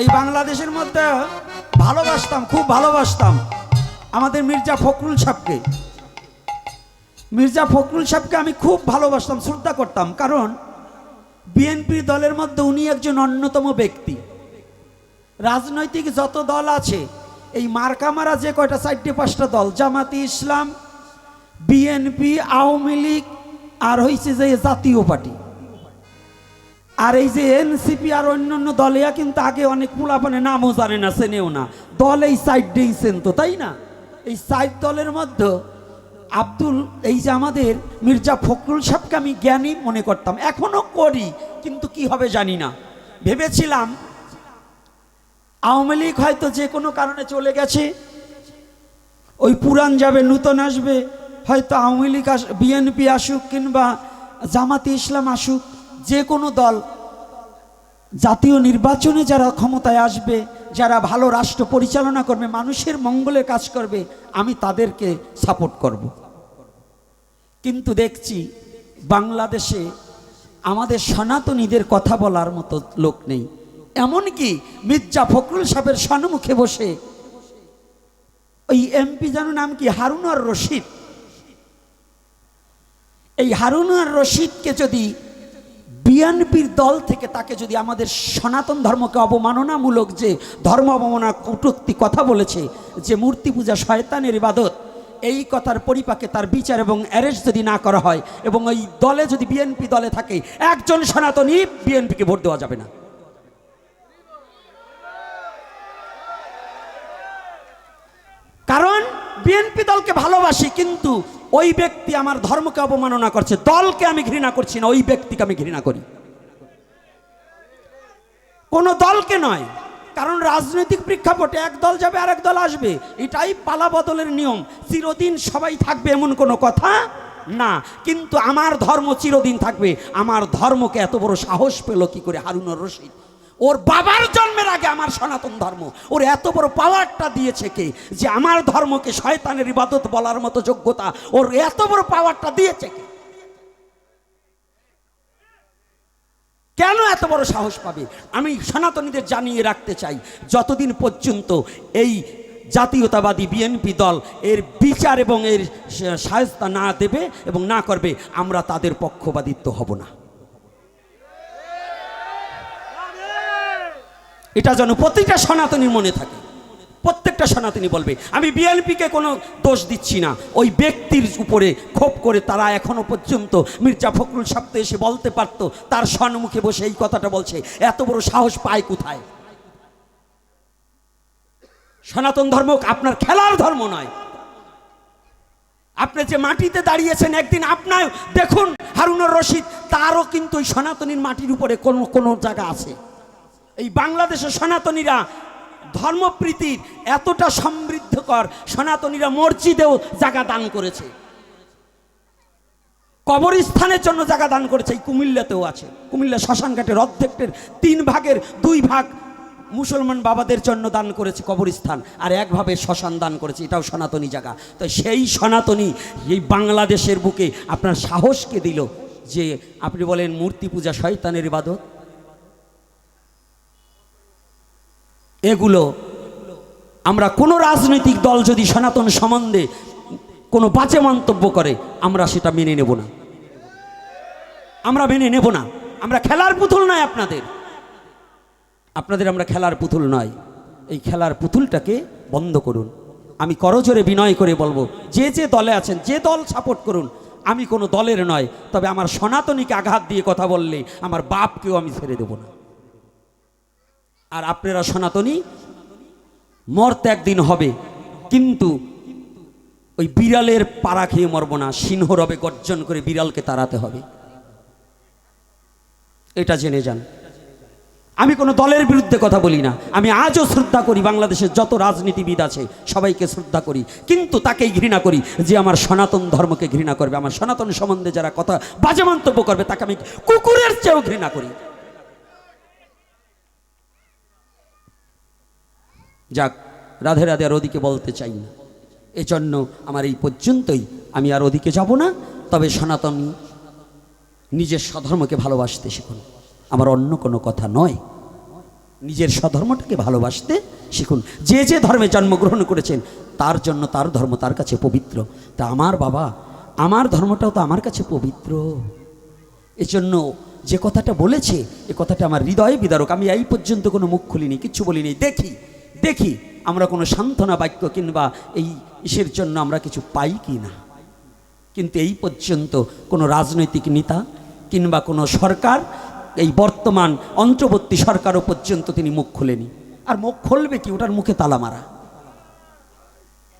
এই বাংলাদেশের মধ্যে ভালোবাসতাম, খুব ভালোবাসতাম আমাদের মির্জা ফখরুল সাহেবকে। মির্জা ফখরুল সাহেবকে আমি খুব ভালোবাসতাম, শ্রদ্ধা করতাম। কারণ বিএনপি দলের মধ্যে উনি একজন অন্যতম ব্যক্তি। রাজনৈতিক যত দল আছে, এই মার্কামারা যে কয়টা, চারটে, পাঁচটা দল, জামাতি ইসলাম বিএনপি আওয়ামী লীগ, আর হয়েছে যে জাতীয় পার্টি। আর এই যে এনসিপি আর অন্যান্য দলেয়া কিন্তু আগে অনেক পোলাপানে নামও জানে না, চেনেও না। দল এই সাইড দিয়েছেন তো তাই না? এই সাইড দলের মধ্যে আব্দুল, এই যে আমাদের মির্জা ফখরুল সাহেবকে আমি জ্ঞানী মনে করতাম, এখনও করি, কিন্তু কি হবে জানি না। ভেবেছিলাম আওয়ামী লীগ হয়তো যে কোনো কারণে চলে গেছে, ওই পুরান যাবে, নূতন আসবে, হয়তো আওয়ামী লীগ আস, বিএনপি আসুক কিংবা জামাতি ইসলাম আসুক যে কোনো দল, জাতীয় নির্বাচনে যারা ক্ষমতায় আসবে, যারা ভালো রাষ্ট্র পরিচালনা করবে, মানুষের মঙ্গলে কাজ করবে, আমি তাদেরকে সাপোর্ট করব। কিন্তু দেখছি বাংলাদেশে আমাদের সনাতনীদের কথা বলার মতো লোক নেই। এমনকি মির্জা ফখরুল সাহেবের সম্মুখে বসে ওই এমপি যেন নাম কি, হারুনার রশিদ। এই হারুনার রশিদকে যদি বিএনপির দল থেকে তাকে যদি আমাদের সনাতন ধর্মকে অবমাননামূলক যে ধর্ম অবমাননা কটূক্তি কথা বলেছে, যে মূর্তি পূজা শয়তানের ইবাদত, এই কথার পরিপাকে তার বিচার এবং অ্যারেস্ট যদি না করা হয় এবং ওই দলে যদি বিএনপি দলে থাকে, একজন সনাতনই বিএনপিকে ভোট দেওয়া যাবে না কারণ বিএনপি দলকে ভালোবাসি, কিন্তু ওই ব্যক্তি আমার ধর্মকে অবমাননা করছে। দলকে আমি ঘৃণা করছি না, ওই ব্যক্তিকে আমি ঘৃণা করি। কোনো দলকে নয়, কারণ রাজনৈতিক প্রেক্ষাপটে এক দল যাবে আর এক দল আসবে। এটাই পালা বদলের নিয়ম। চিরদিন সবাই থাকবে এমন কোনো কথা না, কিন্তু আমার ধর্ম চিরদিন থাকবে। আমার ধর্মকে এত বড় সাহস পেল কি করে হারুনুর রশিদ? ওর বাবার জন্মের আগে আমার সনাতন ধর্ম। ওর এত বড় পাওয়ারটা দিয়েছে কে? যে আমার ধর্মকে শয়তানের ইবাদত বলার মতো যোগ্যতা ওর এত বড় পাওয়ারটা দিয়েছে কে? কেন এত বড় সাহস পাবে? আমি সনাতনীদের জানিয়ে রাখতে চাই, যতদিন পর্যন্ত এই জাতীয়তাবাদী বিএনপি দল এর বিচার এবং এর সাহস্তা না দেবে এবং না করবে, আমরা তাদের পক্ষপাতিত্ব হব না। এটা যেন প্রতিটা সনাতনীর মনে থাকে। প্রত্যেকটা সনাতনী বলবে, আমি বিএনপিকে কোনো দোষ দিচ্ছি না। ওই ব্যক্তির উপরে ক্ষোভ করে তারা এখনও পর্যন্ত মির্জা ফখরুল সাহেব তো এসে বলতে পারত, তার সম্মুখে বসে এই কথাটা বলছে, এত বড় সাহস পায় কোথায়? সনাতন ধর্ম আপনার খেলার ধর্ম নয়। আপনি যে মাটিতে দাঁড়িয়েছেন, একদিন আপনার, দেখুন, হারুনুর রশিদ, তারও কিন্তু ওই সনাতনীর মাটির উপরে কোনো কোনো জায়গা আছে। এই বাংলাদেশের সনাতনীরা ধর্মপ্রীতির এতটা সমৃদ্ধকর, সনাতনীরা মসজিদেও জায়গা দান করেছে। কবরস্থানের জন্য জায়গা দান করেছে, এই কুমিল্লাতেও আছে। কুমিল্লা শ্মশানঘাটের অর্ধেকটের তিন ভাগের দুই ভাগ মুসলমান বাবাদের জন্য দান করেছে কবরস্থান, আর একভাবে শ্মশান দান করেছে, এটাও সনাতনী জায়গা। তো সেই সনাতনী এই বাংলাদেশের বুকে আপনার সাহসকে দিল যে আপনি বলেন মূর্তি পূজা শয়তানের ইবাদত। এগুলো আমরা কোনো রাজনৈতিক দল যদি সনাতন সম্বন্ধে কোনো বাজে মন্তব্য করে, আমরা সেটা মেনে নেব না। আমরা মেনে নেব না। আমরা খেলার পুতুল নয় আপনাদের। আপনাদের আমরা খেলার পুতুল নয়। এই খেলার পুতুলটাকে বন্ধ করুন। আমি করজোরে বিনয় করে বলব, যে যে দলে আছেন, যে দল সাপোর্ট করুন, আমি কোনো দলের নয়, তবে আমার সনাতনীকে আঘাত দিয়ে কথা বললে আমার বাপকেও আমি ছেড়ে দেব না। আর আপনারা সনাতনী, মরতে একদিন হবে, কিন্তু ওই বিড়ালের পাড়া খেয়ে মরব না, সিংহ রবে গর্জন করে বিড়ালকে তাড়াতে হবে। এটা জেনে যান। আমি কোনো দলের বিরুদ্ধে কথা বলি না। আমি আজও শ্রদ্ধা করি, বাংলাদেশের যত রাজনীতিবিদ আছে, সবাইকে শ্রদ্ধা করি। কিন্তু তাকেই ঘৃণা করি যে আমার সনাতন ধর্মকে ঘৃণা করবে। আমার সনাতন সম্বন্ধে যারা কথা বাজে মন্তব্য করবে, তাকে আমি কুকুরের চেয়েও ঘৃণা করি। যাক, রাধে রাধে আর ওদিকে বলতে চাই না। এজন্য আমার এই পর্যন্তই। আমি আর ওদিকে যাব না, তবে সনাতন নিজের স্বধর্মকে ভালোবাসতে শিখুন। আমার অন্য কোনো কথা নয়। নিজের স্বধর্মটাকে ভালোবাসতে শিখুন। যে যে ধর্মে জন্মগ্রহণ করেছেন, তার জন্য তার ধর্ম তার কাছে পবিত্র। তা আমার বাবা, আমার ধর্মটাও তো আমার কাছে পবিত্র। এজন্য যে কথাটা বলেছে, এ কথাটা আমার হৃদয়ে বিদারক। আমি এই পর্যন্ত কোনো মুখ খুলিনি, কিচ্ছু বলিনি। দেখি দেখি আমরা কোনো সান্ত্বনা বাক্য কিংবা এই ইসের জন্য আমরা কিছু পাই কি না। কিন্তু এই পর্যন্ত কোনো রাজনৈতিক নেতা কিংবা কোনো সরকার, এই বর্তমান অন্তর্বর্তী সরকারও পর্যন্ত তিনি মুখ খুলেনি। আর মুখ খুলবে কি? ওটার মুখে তালা মারা।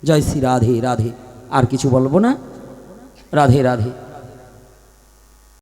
জয় শ্রী রাধে রাধে। আর কিছু বলব না? রাধে রাধে।